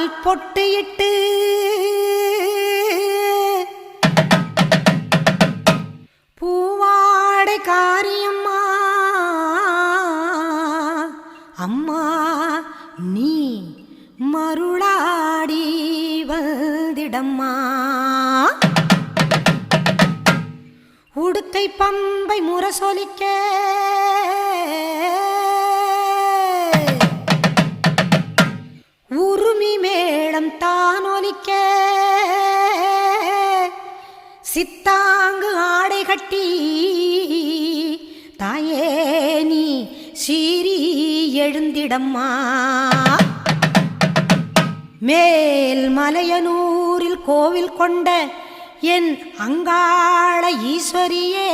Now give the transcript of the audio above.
பொட்டு இட்டு பூவாடை காரியம்மா. அம்மா நீ மருளாடி வந்திடம்மா. உடுக்கை பம்பை முரசொலிக்க. தானொலிக்க சித்தாங்கு ஆடை கட்டி தாயே நீ சீரி எழுந்திடம்மா. மேல் மலையனூரில் கோவில் கொண்ட என் அங்காள ஈஸ்வரியே